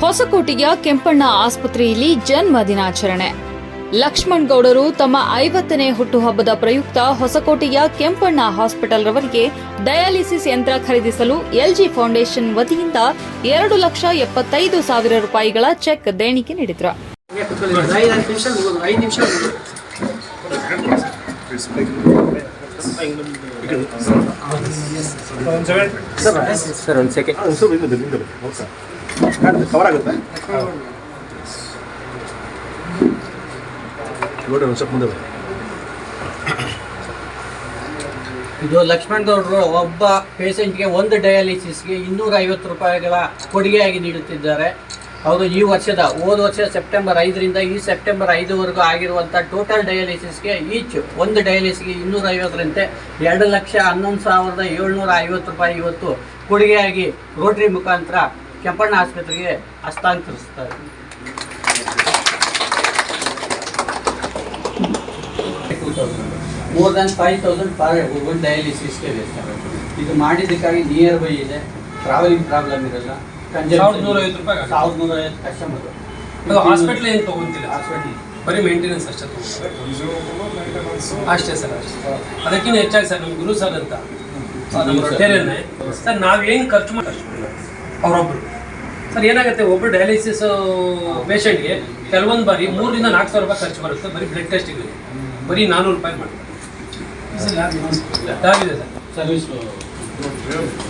ಹೊಸಕೋಟೆಯ ಕೆಂಪಣ್ಣ ಆಸ್ಪತ್ರೆಯಲ್ಲಿ ಜನ್ಮ ದಿನಾಚರಣೆ. ಲಕ್ಷ್ಮಣ್ ಗೌಡರು ತಮ್ಮ ಐವತ್ತನೇ ಹುಟ್ಟುಹಬ್ಬದ ಪ್ರಯುಕ್ತ ಹೊಸಕೋಟೆಯ ಕೆಂಪಣ್ಣ ಹಾಸ್ಪಿಟಲ್ ರವರಿಗೆ ಡಯಾಲಿಸಿಸ್ ಯಂತ್ರ ಖರೀದಿಸಲು ಎಲ್ಜಿ ಫೌಂಡೇಶನ್ ವತಿಯಿಂದ ಎರಡು ಲಕ್ಷ ಎಪ್ಪತ್ತೈದು ಸಾವಿರ ರೂಪಾಯಿಗಳ ಚೆಕ್ ದೇಣಿಗೆ ನೀಡಿದ್ರು. ಸರ್. ಕವರ್ ಆಗುತ್ತೆ. ನೋಡಿ ಒಂದು ಸ್ವಲ್ಪ ಮುಂದೆ ಇದು ಲಕ್ಷ್ಮಣ್ ಗೌಡರು ಒಬ್ಬ ಪೇಷಂಟ್ಗೆ ಒಂದು ಡಯಾಲಿಸಿಸ್ಗೆ ಇನ್ನೂರ ಐವತ್ತು ರೂಪಾಯಿಗಳ ಕೊಡುಗೆಯಾಗಿ ನೀಡುತ್ತಿದ್ದಾರೆ. ಅವರು ಈ ವರ್ಷದ ಹೋದ ವರ್ಷ ಸೆಪ್ಟೆಂಬರ್ ಐದರಿಂದ ಈ ಸೆಪ್ಟೆಂಬರ್ ಐದುವರೆಗೂ ಆಗಿರುವಂಥ ಟೋಟಲ್ ಡಯಾಲಿಸಿಸ್ಗೆ ಈಚ್ ಒಂದು ಡಯಾಲಿಸಿಸ್ಗೆ ಇನ್ನೂರ ಐವತ್ತರಂತೆ ಎರಡು ಲಕ್ಷ ಹನ್ನೊಂದು ಸಾವಿರದ ಏಳ್ನೂರ ಐವತ್ತು ರೂಪಾಯಿ ಇವತ್ತು ಕೊಡುಗೆಯಾಗಿ ರೋಟ್ರಿ ಮುಖಾಂತರ ಕೆಂಪಣ್ಣ ಆಸ್ಪತ್ರೆಗೆ ಹಸ್ತಾಂತರಿಸ್ತಾರೆ. More than five thousand per ಒಂದು ಡಯಾಲಿಸಿಸ್ಗೆ ಬೇಕು ಇದು ಮಾಡಿದ್ದಕ್ಕಾಗಿ ನಿಯರ್ ಬೈ ಇದೆ. ಟ್ರಾವೆಲಿಂಗ್ ಪ್ರಾಬ್ಲಮ್ ಇರಲ್ಲ. ಸಾವಿರದ ನೂರ ಐವತ್ತು ರೂಪಾಯಿ. ಸಾವಿರದ ನೂರ ಐವತ್ತು ಕಸ್ಟಮರ್ ಅದು ಹಾಸ್ಪಿಟ್ಲ್ ಏನು ತಗೊಂತಿಲ್ಲ ಹಾಸ್ಪಿಟ್ಲ್ ಬರೀ ಮೇಂಟೆನೆನ್ಸ್ ಅಷ್ಟೇ ತೊಗೊಂಡು ಅಷ್ಟೇ ಸರ್ ಅಷ್ಟೇ. ಅದಕ್ಕಿಂತ ಹೆಚ್ಚಾಗಿ ಸರ್ ನಮ್ಮ ಗುರು ಸರ್ ಅಂತ. ನಮ್ಮ ರೊಟೇರಿಯನ್ನೇ ಸರ್. ನಾವೇನು ಖರ್ಚು ಮಾಡಿ ಅವರೊಬ್ಬರು ಸರ್ ಏನಾಗುತ್ತೆ ಒಬ್ಬರು ಡಯಾಲಿಸಿಸ್ ಪೇಷಂಟ್ಗೆ ಕೆಲವೊಂದು ಬಾರಿ ಮೂರರಿಂದ ನಾಲ್ಕು ಸಾವಿರ ರೂಪಾಯಿ ಖರ್ಚು ಬರುತ್ತೆ ಬರೀ ಬ್ಲಡ್ ಟೆಸ್ಟಿಗೆ ಬರೀ ನಾನ್ನೂರು ರೂಪಾಯಿ ಮಾಡ್ತಾರೆ. ಇದೆ ಸರ್. ಸರ್ವಿಸ್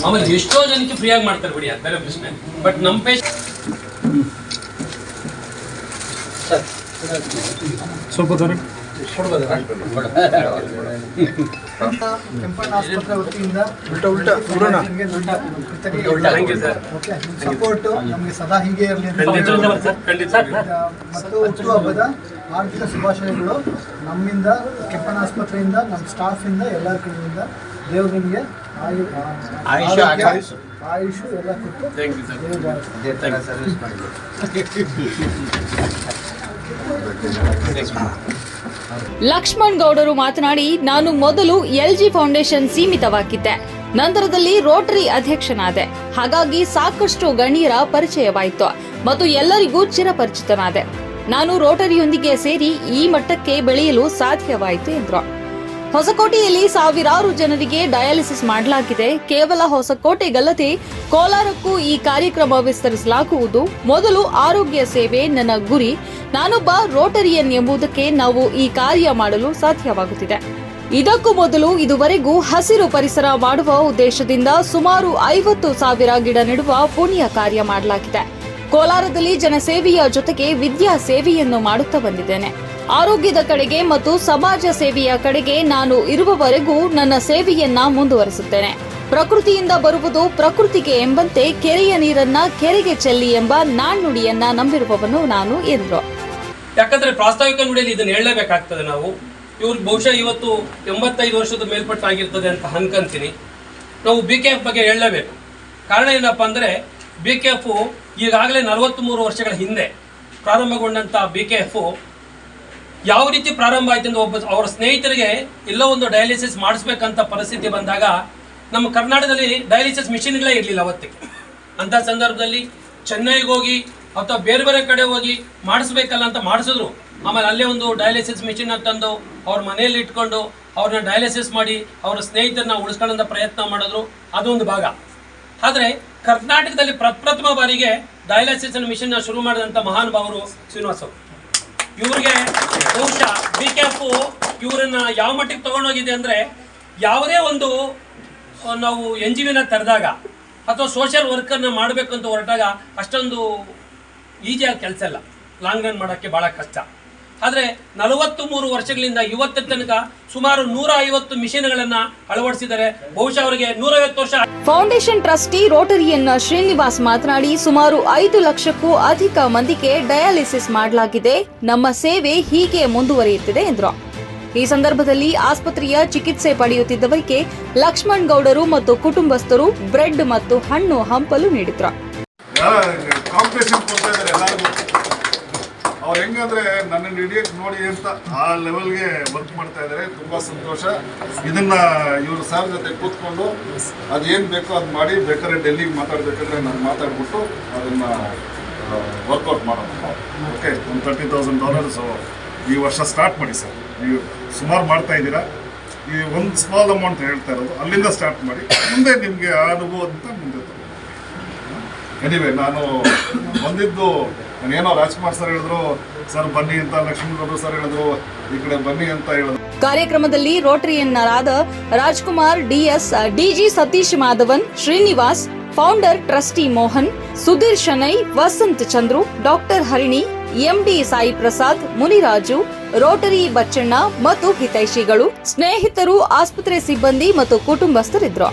ಆಮೇಲೆ ಎಷ್ಟೋ ಜನಕ್ಕೆ ಫ್ರೀಯಾಗಿ ಮಾಡ್ತಾರೆ ಬಿಡಿ ಅದು ಬೇರೆ ಪ್ರಶ್ನೆ. ಬಟ್ ನಮ್ಮ ಪೇಷಂಟ್ ಸರ್ ಕೆಂಪಣ್ಣ ಆಸ್ಪತ್ರೆ ವತಿಯಿಂದ. ಸಪೋರ್ಟ್ ನಮಗೆ ಸದಾ ಹೀಗೆ ಇರಲಿ ಮತ್ತು ಹುಟ್ಟುಹಬ್ಬದ ಆರ್ಥಿಕ ಶುಭಾಶಯಗಳು ನಮ್ಮಿಂದ ಕೆಂಪಣ್ಣ ಆಸ್ಪತ್ರೆಯಿಂದ ನಮ್ಮ ಸ್ಟಾಫಿಂದ ಎಲ್ಲರ ಕಡೆಯಿಂದ ದೇವರಿಗೆ ನಿಮಗೆ ಆಯು ಆಯುಷ್ಯ, ಆರೋಗ್ಯ, ಆಯುಷ್ಯ. ಆಯುಷು ಎಲ್ಲ ಕೊಟ್ಟು ಲಕ್ಷ್ಮಣ್ ಗೌಡರು ಮಾತನಾಡಿ, ನಾನು ಮೊದಲು ಎಲ್ಜಿ ಫೌಂಡೇಶನ್ ಸೀಮಿತವಾಗಿದ್ದೆ. ನಂತರದಲ್ಲಿ ರೋಟರಿ ಅಧ್ಯಕ್ಷನಾದೆ. ಹಾಗಾಗಿ ಸಾಕಷ್ಟು ಗಣ್ಯರ ಪರಿಚಯವಾಯಿತು ಮತ್ತು ಎಲ್ಲರಿಗೂ ಚಿರಪರಿಚಿತನಾದೆ. ನಾನು ರೋಟರಿಯೊಂದಿಗೆ ಸೇರಿ ಈ ಮಟ್ಟಕ್ಕೆ ಬೆಳೆಯಲು ಸಾಧ್ಯವಾಯಿತು ಎಂದರು. ಹೊಸಕೋಟೆಯಲ್ಲಿ ಸಾವಿರಾರು ಜನರಿಗೆ ಡಯಾಲಿಸಿಸ್ ಮಾಡಲಾಗಿದೆ. ಕೇವಲ ಹೊಸಕೋಟೆ ಗಲ್ಲದೆ ಕೋಲಾರಕ್ಕೂ ಈ ಕಾರ್ಯಕ್ರಮ ವಿಸ್ತರಿಸಲಾಗುವುದು. ಮೊದಲು ಆರೋಗ್ಯ ಸೇವೆ ನನ್ನ ಗುರಿ. ನಾನೊಬ್ಬ ರೋಟರಿಯನ್ ಎಂಬುದಕ್ಕೆ ನಾವು ಈ ಕಾರ್ಯ ಮಾಡಲು ಸಾಧ್ಯವಾಗುತ್ತಿದೆ. ಇದಕ್ಕೂ ಮೊದಲು ಇದುವರೆಗೂ ಹಸಿರು ಪರಿಸರ ಮಾಡುವ ಉದ್ದೇಶದಿಂದ ಸುಮಾರು ಐವತ್ತು ಸಾವಿರ ಗಿಡ ನೆಡುವ ಪುಣ್ಯ ಕಾರ್ಯ ಮಾಡಲಾಗಿದೆ. ಕೋಲಾರದಲ್ಲಿ ಜನಸೇವೆಯ ಜೊತೆಗೆ ವಿದ್ಯಾ ಸೇವೆಯನ್ನು ಮಾಡುತ್ತಾ ಬಂದಿದ್ದೇನೆ. ಆರೋಗ್ಯದ ಕಡೆಗೆ ಮತ್ತು ಸಮಾಜ ಸೇವೆಯ ಕಡೆಗೆ ನಾನು ಇರುವವರೆಗೂ ನನ್ನ ಸೇವೆಯನ್ನ ಮುಂದುವರಿಸುತ್ತೇನೆ. ಪ್ರಕೃತಿಯಿಂದ ಬರುವುದು ಪ್ರಕೃತಿಗೆ ಎಂಬಂತೆ ಕೆರೆಯ ನೀರನ್ನ ಕೆರೆಗೆ ಚೆಲ್ಲಿ ಎಂಬ ನಾಣ್ಣುಡಿಯನ್ನ ನಂಬಿರುವವನು ನಾನು ಎಂದ್ರು. ಯಾಕಂದ್ರೆ ಪ್ರಾಸ್ತಾವಿಕ ನುಡಿಯಲ್ಲಿ ಇದನ್ನು ಹೇಳಲೇಬೇಕಾಗ್ತದೆ ನಾವು. ಇವ್ರು ಬಹುಶಃ ಇವತ್ತು ಎಂಬತ್ತೈದು ವರ್ಷದ ಮೇಲ್ಪಟ್ಟಾಗಿರ್ತದೆ ಅಂತ ಅನ್ಕಂತೀನಿ ನಾವು ಬಿ ಕೆ ಎಫ್ ಬಗ್ಗೆ ಹೇಳಲೇಬೇಕು. ಕಾರಣ ಏನಪ್ಪ ಅಂದರೆ ಬಿ ಕೆ ಎಫ್ ಈಗಾಗಲೇ ನಲವತ್ತ್ಮೂರು ವರ್ಷಗಳ ಹಿಂದೆ ಪ್ರಾರಂಭಗೊಂಡಂಥ ಬಿ ಕೆ ಎಫ್ ಯಾವ ರೀತಿ ಪ್ರಾರಂಭ ಆಯ್ತು ಅಂದ್ರೆ ಒಬ್ಬ ಅವರ ಸ್ನೇಹಿತರಿಗೆ ಎಲ್ಲೋ ಒಂದು ಡಯಾಲಿಸಿಸ್ ಮಾಡಿಸ್ಬೇಕಂತ ಪರಿಸ್ಥಿತಿ ಬಂದಾಗ ನಮ್ಮ ಕರ್ನಾಟಕದಲ್ಲಿ ಡಯಾಲಿಸಿಸ್ ಮಿಷಿನ್ಗಳೇ ಇರಲಿಲ್ಲ ಅವತ್ತಿಗೆ ಅಂಥ ಸಂದರ್ಭದಲ್ಲಿ ಚೆನ್ನೈಗೆ ಹೋಗಿ ಅಥವಾ ಬೇರೆ ಬೇರೆ ಕಡೆ ಹೋಗಿ ಮಾಡಿಸ್ಬೇಕಲ್ಲ ಅಂತ ಮಾಡಿಸಿದ್ರು. ಆಮೇಲೆ ಅಲ್ಲೇ ಒಂದು ಡಯಾಲಿಸಿಸ್ ಮಿಷಿನ್ ತಂದು ಅವ್ರ ಮನೆಯಲ್ಲಿ ಇಟ್ಕೊಂಡು ಅವ್ರನ್ನ ಡಯಾಲಿಸಿಸ್ ಮಾಡಿ ಅವರ ಸ್ನೇಹಿತರನ್ನ ಉಳಿಸ್ಕೊಳ್ಳೋಂಥ ಪ್ರಯತ್ನ ಮಾಡಿದ್ರು. ಅದೊಂದು ಭಾಗ. ಆದರೆ ಕರ್ನಾಟಕದಲ್ಲಿ ಪ್ರಪ್ರಥಮ ಬಾರಿಗೆ ಡಯಾಲಿಸಿಸ್ ಮಿಷನ್ ಶುರು ಮಾಡಿದಂಥ ಮಹಾನುಭಾವರು ಶ್ರೀನಿವಾಸ್ ಅವರು ಇವ್ರಿಗೆ ಬಹುಶಃ ಬಿ ಕೆ ಎಫ್ ಇವರನ್ನ ಯಾವ ಮಟ್ಟಿಗೆ ತಗೊಂಡೋಗಿದೆ ಅಂದ್ರೆ ಯಾವುದೇ ಒಂದು ನಾವು ಎನ್ ಜಿ ವಿನ ತೆರೆದಾಗ ಅಥವಾ ಸೋಷಿಯಲ್ ವರ್ಕನ್ನು ಮಾಡಬೇಕು ಅಂತ ಹೊರಟಾಗ ಅಷ್ಟೊಂದು ಈಜಿಯಾಗಿ ಕೆಲಸ ಇಲ್ಲ. ಲಾಂಗ್ ರನ್ ಮಾಡೋಕ್ಕೆ ಭಾಳ ಕಷ್ಟ. ಆದರೆ ನಲವತ್ತು ಮೂರು ವರ್ಷಗಳಿಂದ ಇವತ್ತಿನ ತನಕ ಸುಮಾರು ನೂರ ಐವತ್ತು ಮಿಷಿನ್ಗಳನ್ನು ಅಳವಡಿಸಿದರೆ ಬಹುಶಃ ಅವರಿಗೆ ನೂರೈವತ್ತು ವರ್ಷ ಫೌಂಡೇಶನ್ ಟ್ರಸ್ಟಿ ರೋಟರಿಯನ್ನ ಶ್ರೀನಿವಾಸ್ ಮಾತನಾಡಿ ಸುಮಾರು ಐದು ಲಕ್ಷಕ್ಕೂ ಅಧಿಕ ಮಂದಿಗೆ ಡಯಾಲಿಸಿಸ್ ಮಾಡಲಾಗಿದೆ. ನಮ್ಮ ಸೇವೆ ಹೀಗೆ ಮುಂದುವರಿಯುತ್ತಿದೆ ಎಂದರು. ಈ ಸಂದರ್ಭದಲ್ಲಿ ಆಸ್ಪತ್ರೆಯ ಚಿಕಿತ್ಸೆ ಪಡೆಯುತ್ತಿದ್ದವರಿಗೆ ಲಕ್ಷ್ಮಣ್ ಗೌಡರು ಮತ್ತು ಕುಟುಂಬಸ್ಥರು ಬ್ರೆಡ್ ಮತ್ತು ಹಣ್ಣು ಹಂಪಲು ನೀಡಿದ್ರು ಕಾಂಪಿಟೇಷನ್ ಕೊಡ್ತಾ ಇದ್ದಾರೆ ಎಲ್ಲರಿಗೂ ಅವ್ರು ಹೆಂಗಂದ್ರೆ ನನ್ನನ್ನು ಹಿಡಿಯಕ್ಕೆ ನೋಡಿ ಅಂತ ಆ ಲೆವೆಲ್ಗೆ ವರ್ಕ್ ಮಾಡ್ತಾ ಇದ್ದಾರೆ ತುಂಬಾ ಸಂತೋಷ. ಇದನ್ನ ಇವ್ರ ಸಾರ್ ಜೊತೆ ಕೂತ್ಕೊಂಡು ಅದೇನು ಬೇಕೋ ಅದು ಮಾಡಿ ಬೇಕಾದ್ರೆ ಡೆಲ್ಲಿಗೆ ಮಾತಾಡ್ಬೇಕಂದ್ರೆ ನಾನು ಮಾತಾಡ್ಬಿಟ್ಟು ಅದನ್ನ ವರ್ಕೌಟ್ ಮಾಡೋಣ. ಓಕೆ ಒಂದು ತರ್ಟಿ ತೌಸಂಡ್ ಡಾಲರ್ಸು ಈ ವರ್ಷ ಸ್ಟಾರ್ಟ್ ಮಾಡಿ ಸರ್ ನೀವು ಸುಮಾರು ಮಾಡ್ತಾ ಇದ್ದೀರಾ. ಈ ಒಂದು ಸ್ಮಾಲ್ ಅಮೌಂಟ್ ಹೇಳ್ತಾ ಇರೋದು. ಅಲ್ಲಿಂದ ಸ್ಟಾರ್ಟ್ ಮಾಡಿ ಮುಂದೆ ನಿಮಗೆ ಆ ಅನುಭವ ಅಂತ ಮುಂದೆ ಎನಿವೆ ನಾನು ಬಂದಿದ್ದು ನಾನೇನೋ ರಾಜ್ಕುಮಾರ್ ಸರ್ ಹೇಳಿದ್ರು, ಸರ್, ಬನ್ನಿ ಅಂತ ಸರ್ ಹೇಳಿದ್ರು, ಈ ಬನ್ನಿ ಅಂತ ಹೇಳಿದ್ರು. ಕಾರ್ಯಕ್ರಮದಲ್ಲಿ ರೋಟರಿಯನ್ನರಾದ Rajkumar DS DG Satish Madhavan, Srinivas, founder trustee Mohan, Sudhir Shenoy, Vasant Chandru, doctor Harini, MD Sai Prasad, Muniraju, rotary Bachanna ಮತ್ತು ಹಿತೈಷಿಗಳು, ಸ್ನೇಹಿತರು, ಆಸ್ಪತ್ರೆ ಸಿಬ್ಬಂದಿ ಮತ್ತು ಕುಟುಂಬಸ್ಥರಿದ್ರು